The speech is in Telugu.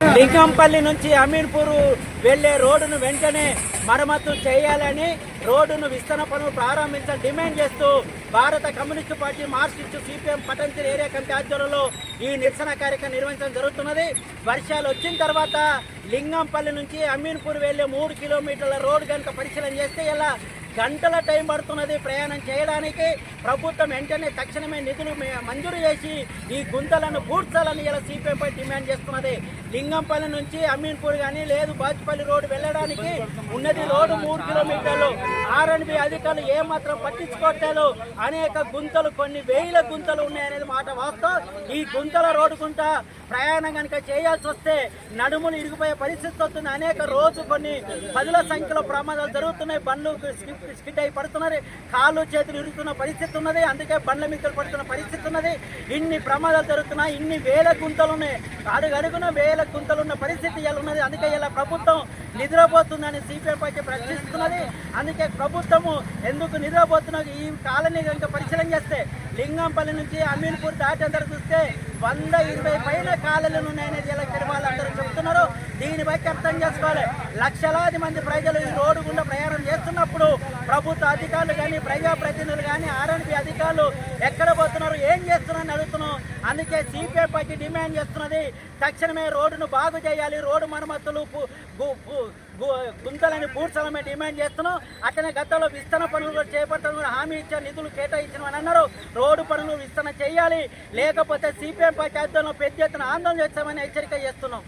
లింగంపల్లి నుంచి అమీన్పూర్ వెళ్ళే రోడ్డును వెంటనే మరమ్మతు చేయాలని రోడ్డును విస్తరణ పనులు ప్రారంభించాలని డిమాండ్ చేస్తూ భారత communist party Marxist CPM Patancheru area committee ఆధ్వర్యంలో ఈ నిరసన కార్యక్రమం నిర్వహించడం జరుగుతున్నది. వర్షాలు వచ్చిన తర్వాత లింగంపల్లి నుంచి అమీన్పూర్ వెళ్ళే మూడు కిలోమీటర్ల రోడ్డు కనుక పరిశీలన చేస్తే ఇలా గంటల టైం పడుతున్నది ప్రయాణం చేయడానికి. ప్రభుత్వం వెంటనే తక్షణమే నిధులు మంజూరు చేసి ఈ గుంతలను పూడ్చాలని ఇలా సిపిఎంపై డిమాండ్ చేస్తున్నది. లింగంపల్లి నుంచి అమీన్పూర్ కానీ లేదు బాచుపల్లి రోడ్డు వెళ్ళడానికి ఉన్నది రోడ్డు మూడు కిలోమీటర్లు. ఆర్ఎన్బి అధికారులు ఏమాత్రం పట్టించుకోవట్లేదు. అనేక గుంతలు కొన్ని వేల గుంతలు ఉన్నాయనేది మాట వాస్తవం. ఈ గుంతల రోడ్డు గుంట ప్రయాణం కనుక చేయాల్సి వస్తే నడుములు ఇరిగిపోయి పరిస్థితి వస్తుంది అనేక రోజు కొన్ని పదుల సంఖ్యలో ప్రమాదాలు జరుగుతున్నాయి. బండ్లు స్కిట్ స్కిడ్ అయి పడుతున్నది. కాళ్ళు చేతులు ఇరుగుతున్న పరిస్థితి ఉన్నది. అందుకే బండ్ల మీద పడుతున్న పరిస్థితి ఉన్నది. ఇన్ని ప్రమాదాలు జరుగుతున్నాయి. ఇన్ని వేల గుంతలు ఉన్నాయి. అడుగడుగున వేల గుంతలు ఉన్న పరిస్థితి ఇలా ఉన్నది? అందుకే ఇలా ప్రభుత్వం నిద్రపోతుందని సిపిఐ పార్టీ ప్రశ్నిస్తున్నది అందుకే ప్రభుత్వము ఎందుకు నిద్రపోతున్నది? ఈ కాలనీ కనుక పరిశీలన చేస్తే లింగంపల్లి నుంచి అమీన్పూర్ దాటేందరూ చూస్తే వంద ఇరవై పైన కాలనీలు ఉన్నాయనేది ఇలా తిరుమలందరూ చెప్తున్నారు. దీన్ని బట్టి అర్థం చేసుకోవాలి. లక్షలాది మంది ప్రజలు ఈ రోడ్డు గుండా ప్రయాణం చేస్తున్నప్పుడు ప్రభుత్వ అధికారులు కానీ ప్రజాప్రతినిధులు కానీ ఆర్ఎన్పి అధికారులు ఎక్కడ పోతున్నారు ఏం చేస్తున్నారని అడుగుతున్నాం. అందుకే సిపిఐ పార్టీ డిమాండ్ చేస్తున్నది తక్షణమే రోడ్డును బాగు చేయాలి రోడ్డు మరమ్మతులు గుంతలని పూడ్చాలని డిమాండ్ చేస్తున్నాం. అట్లనే గతంలో విస్తరణ పనులు చేపట్టడం కూడా హామీ ఇచ్చారు నిధులు కేటాయించమని అన్నారు. రోడ్డు పనులు విస్తరణ చేయాలి లేకపోతే సిపిఎం పార్టీ ఆధ్వర్యంలో పెద్ద ఎత్తున ఆందోళన చేస్తామని హెచ్చరిక చేస్తున్నాం.